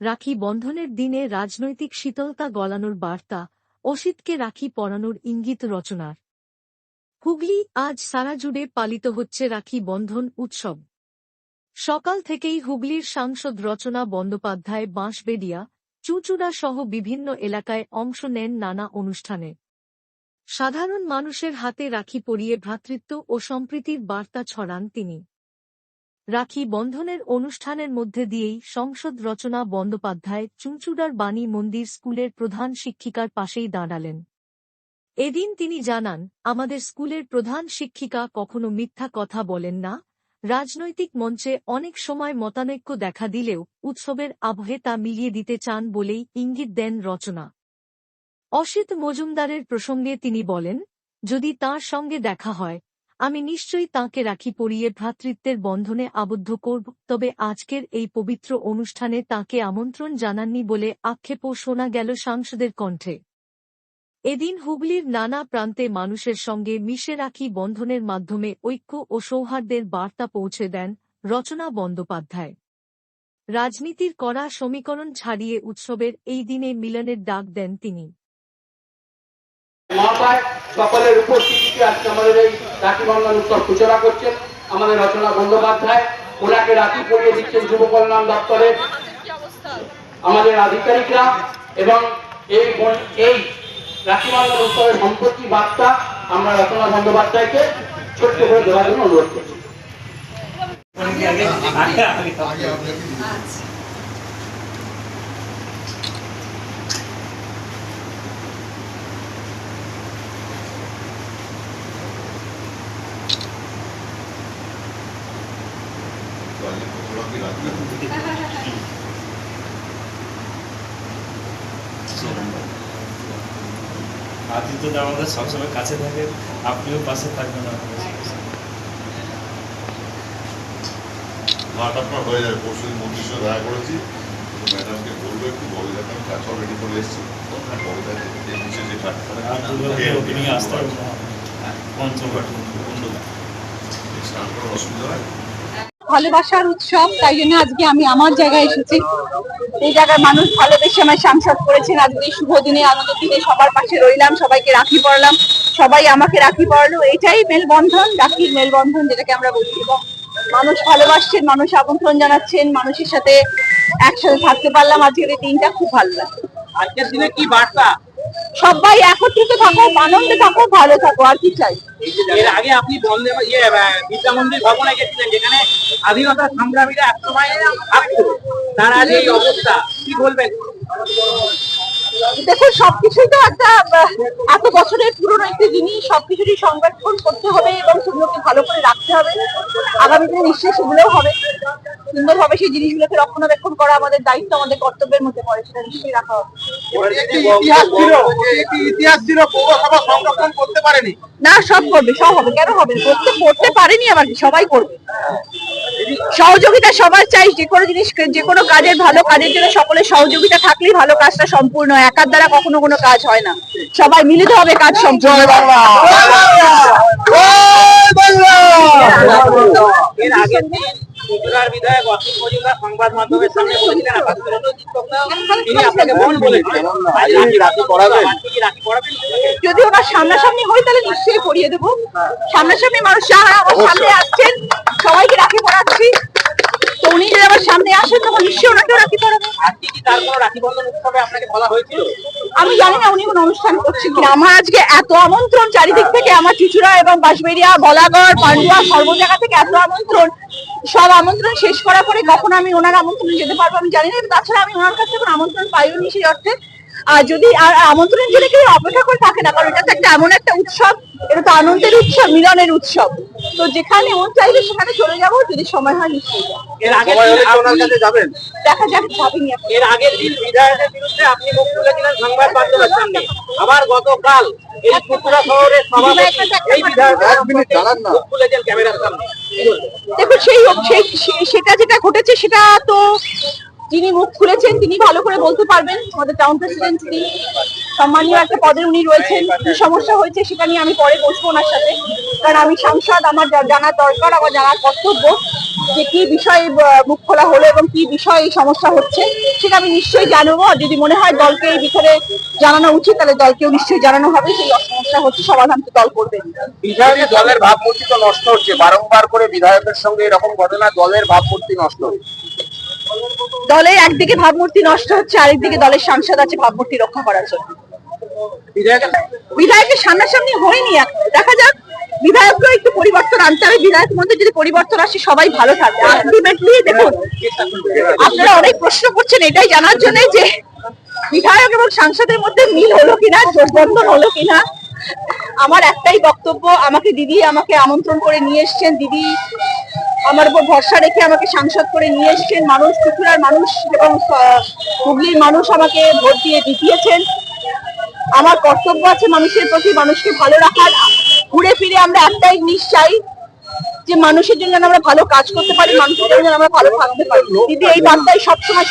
রাখি বন্ধনের দিনে রাজনৈতিক শীতলতা গলানোর বার্তা, অসিতকে রাখি পরানোর ইঙ্গিত রচনার। হুগলি আজ সারা জুড়ে পালিত হচ্ছে রাখি বন্ধন উৎসব। সকাল থেকেই হুগলির সাংসদ রচনা বন্দ্যোপাধ্যায় বাঁশবেড়িয়া, চুঁচুড়া সহ বিভিন্ন এলাকায় অংশ নেন নানা অনুষ্ঠানে। সাধারণ মানুষের হাতে রাখি পরিয়ে ভ্রাতৃত্ব ও সম্প্রীতির বার্তা ছড়ান তিনি। রাখি বন্ধনের অনুষ্ঠানের মধ্যে দিয়েই সংসদ রচনা বন্দ্যোপাধ্যায় চুঁচুড়ার বাণী মন্দির স্কুলের প্রধান শিক্ষিকার পাশেই দাঁড়ালেন। এদিন তিনি জানান, আমাদের স্কুলের প্রধান শিক্ষিকা কখনো মিথ্যা কথা বলেন না। রাজনৈতিক মঞ্চে অনেক সময় মতানৈক্য দেখা দিলেও উৎসবের আবহে তা মিলিয়ে দিতে চান বলেই ইঙ্গিত দেন রচনা। অসিত মজুমদারের প্রসঙ্গে তিনি বলেন, যদি তার সঙ্গে দেখা হয় আমি নিশ্চয়ই তাঁকে রাখি পরিয়ে ভ্রাতৃত্বের বন্ধনে আবদ্ধ করব, তবে আজকের এই পবিত্র অনুষ্ঠানে তাকে আমন্ত্রণ জানাননি বলে আক্ষেপও শোনা গেল সাংসদের কণ্ঠে। এদিন হুগলির নানা প্রান্তে মানুষের সঙ্গে মিশে রাখি বন্ধনের মাধ্যমে ঐক্য ও সৌহার্দ্যের বার্তা পৌঁছে দেন রচনা বন্দ্যোপাধ্যায়। রাজনীতির কড়া সমীকরণ ছাড়িয়ে উৎসবের এই দিনে মিলনের ডাক দেন তিনি। সকলের উপস্থিতিতে আজকে আমাদের এই রাখি বন্ধন উৎসব সূচনা করছেন আমাদের রচনা বন্দ্যোপাধ্যায়। ওনাকে রাখি পরিয়ে দিচ্ছেন যুব কল্যাণ দপ্তরের আমাদের আধিকারিকরা এবং এই এই রাখি বন্ধন উৎসবের সম্পত্তি বার্তা আমরা রচনা বন্দ্যোপাধ্যায়কে ছোট্ট করে দেওয়ার জন্য অনুরোধ করছি। আদিত্য দা আমাদের সবসময় কাছে থাকে আপনিও পাশে থাকবেন মাঠ আপনার হয়ে যাবে পরশু দিন সাথে দেখা করেছি তো ম্যাডামকে বলব একটু ববিদাকে আমি কাজ অলরেডি করে এসেছি যে করার অসুবিধা হয় ভালোবাসার উৎসব তাই জন্য আজকে আমি আমার জায়গায় এসেছি। এই জায়গায় মানুষ ভালোবেসে আমায় সাংসদ করেছেন। আজকে এই শুভ দিনে আনন্দ দিনে সবার পাশে রইলাম সবাইকে রাখি পড়ালাম সবাই আমাকে রাখি পড়ালো এটাই মেলবন্ধন রাখির মেলবন্ধন যেটাকে আমরা বলি। এবং মানুষ ভালোবাসছেন মানুষ আমন্ত্রণ জানাচ্ছেন মানুষের সাথে একসাথে থাকতে পারলাম। আজকের এই দিনটা খুব ভালো লাগে আজকের দিনে কি বার্তা? সবাই একত্রিত থাকো আনন্দে থাকো ভালো থাকো আর কি চাই? এর আগে আপনি বন্দে ইয়ে বিদ্যা মন্দির ভবনে গেছিলেন, যেখানে স্বাধীনতা সংগ্রামীরা একসময় থাকতো। তার আজ এই অবস্থা। কি বলবেন? দেখুন সবকিছুই তো একটা এত বছরের পুরনো একটি জিনিস সবকিছুরই সংরক্ষণ করতে হবে এবং সেগুলোকে ভালো করে রাখতে হবে। আগামী দিনে নিশ্চয়ই সেগুলোও হবে। সুন্দরভাবে সেই জিনিসগুলোকে রক্ষণাবেক্ষণ করা আমাদের দায়িত্ব আমাদের কর্তব্যের মধ্যে পড়ে সেটা নিশ্চয়ই রাখা হবে। ইতিহাস ছিল একটি ইতিহাস ছিল পৌরসভা সংরক্ষণ করতে পারেনি। না সব করবে সব হবে। কেন হবে না? করতে করতে পারেনি আবার কি, সবাই করবে। সহযোগিতা সবার চাই যে কোনো জিনিস যে কোনো কাজের ভালো কাজের জন্য সকলের সহযোগিতা থাকলেই ভালো কাজটা সম্পূর্ণ একার দ্বারা কখনো কোনো কাজ হয় না। সবাই মিলিত হবে কাজ সম্পূর্ণ এর আগের দিন ত্রিপুরার বিধায়ক অসিত মজুমদার সংবাদ মাধ্যমের সামনে বলেছিলেন আকাশ রঞ্জিত বক্তা, তিনি আপনাকে মন বলেছিলেন। আজ রাখি রাখি পড়াবেন। আজকে কি রাখি পড়াবেন যদি ওনার সামনাসামনি হয় তাহলে নিশ্চয়ই করিয়ে দেবো। সামনাসামনি মানুষ সামনে আসছেন সবাইকে রাখি পড়াচ্ছি তো উনি যদি আমার সামনে আসেন তখন নিশ্চয়ই ওনাকে রাখি পড়াবো আজকে কি তার কোনো রাখি বন্ধন উৎসবে আপনাকে বলা হয়েছিল? আমি জানি না উনি কোনো অনুষ্ঠান করছেন কিনা। আমার আজকে এত আমন্ত্রণ চারিদিক থেকে আমার চুচুড়া এবং বাঁশবেড়িয়া বলাগড় পান্ডুয়া সর্ব জায়গা থেকে এত আমন্ত্রণ। সব আমন্ত্রণ শেষ করার পরে কখন আমি ওনার আমন্ত্রণে যেতে পারব আমি জানি না তাছাড়া আমি ওনার কাছে কোনো আমন্ত্রণ পাইনি সেই অর্থে। আর যদি আর আমন্ত্রণ জন্য কেউ অপেক্ষা করে থাকে না কারণ এটা তো একটা এমন একটা উৎসব এটা তো আনন্দের উৎসব মিলনের উৎসব। তো যেখানে মন চাইবে সেখানে চলে যাব যদি সময় হয় নিশ্চয়ই। এর আগের দিন আপনি যাবেন? দেখা যাক এর আগের দিন বিধায়কের বিরুদ্ধে আপনি মুখ খুলেছিলেন সংবাদ মাধ্যমের সামনে আবার গতকাল এই ত্রিপুরা শহরের সভাপতি এই বিধায়ক মুখ খুলেছেন ক্যামেরার সামনে। দেখুন সেই সেই সেটা যেটা ঘটেছে সেটা তো যিনি মুখ খুলেছেন তিনি ভালো করে বলতে পারবেন। আমাদের টাউন প্রেসিডেন্ট তিনি সম্মানীয় একটা পদে উনি রয়েছেন। কি সমস্যা হয়েছে সেটা নিয়ে আমি পরে বসবো ওনার সাথে। কারণ আমি সাংসদ আমার জানার দরকার আমার জানার কর্তব্য যে কি বিষয়ে মুখ খোলা হলো এবং কি বিষয়ে এই সমস্যা হচ্ছে সেটা আমি নিশ্চয়ই জানব। আর যদি মনে হয় দলকে এই বিষয়ে জানানো উচিত তাহলে দলকেও নিশ্চয়ই জানানো হবে। সেই সমস্যা হচ্ছে সমাধান তো দল করবে। বিধায়কের দলের ভাবমূর্তি তো নষ্ট হচ্ছে। বারংবার করে বিধায়কের সঙ্গে এরকম ঘটনা দলের ভাবমূর্তি নষ্ট হচ্ছে। দলের একদিকে ভাবমূর্তি নষ্ট হচ্ছে আরেকদিকে দলের সাংসদ আছে ভাবমূর্তি রক্ষা করার জন্য। বিধায়কের সামনাসামনি হয়নি দেখা যাক, বিধায়ককেও একটু পরিবর্তন আনতে হবে। বিধায়কের মধ্যে যদি পরিবর্তন আসে, সবাই ভালো থাকবে। আলটিমেটলি দেখুন, আপনারা অনেক প্রশ্ন করছেন, এটাই জানার জন্য যে বিধায়ক এবং সাংসদের মধ্যে মিল হলো কিনা, জোটবন্ধন হলো কিনা, আমার একটাই বক্তব্য, আমাকে দিদি আমাকে আমন্ত্রণ করে নিয়ে এসছেন। দিদি আমার উপর ভরসা রেখে আমাকে সাংসদ করে নিয়ে এসছেন। মানুষ, ত্রিপুরার মানুষ এবং হুগলির মানুষ আমাকে ভোট দিয়ে জিতিয়েছেন। আমার কর্তব্য আছে মানুষের প্রতি, মানুষকে ভালো রাখার। ঘুরে ফিরে আমরা একটাই চাই যে মানুষের জন্য আমরা ভালো কাজ করতে পারি, মানুষের জন্য আমরা ভালো থাকতে পারি। দিদি, এই বার্তায় সবসময়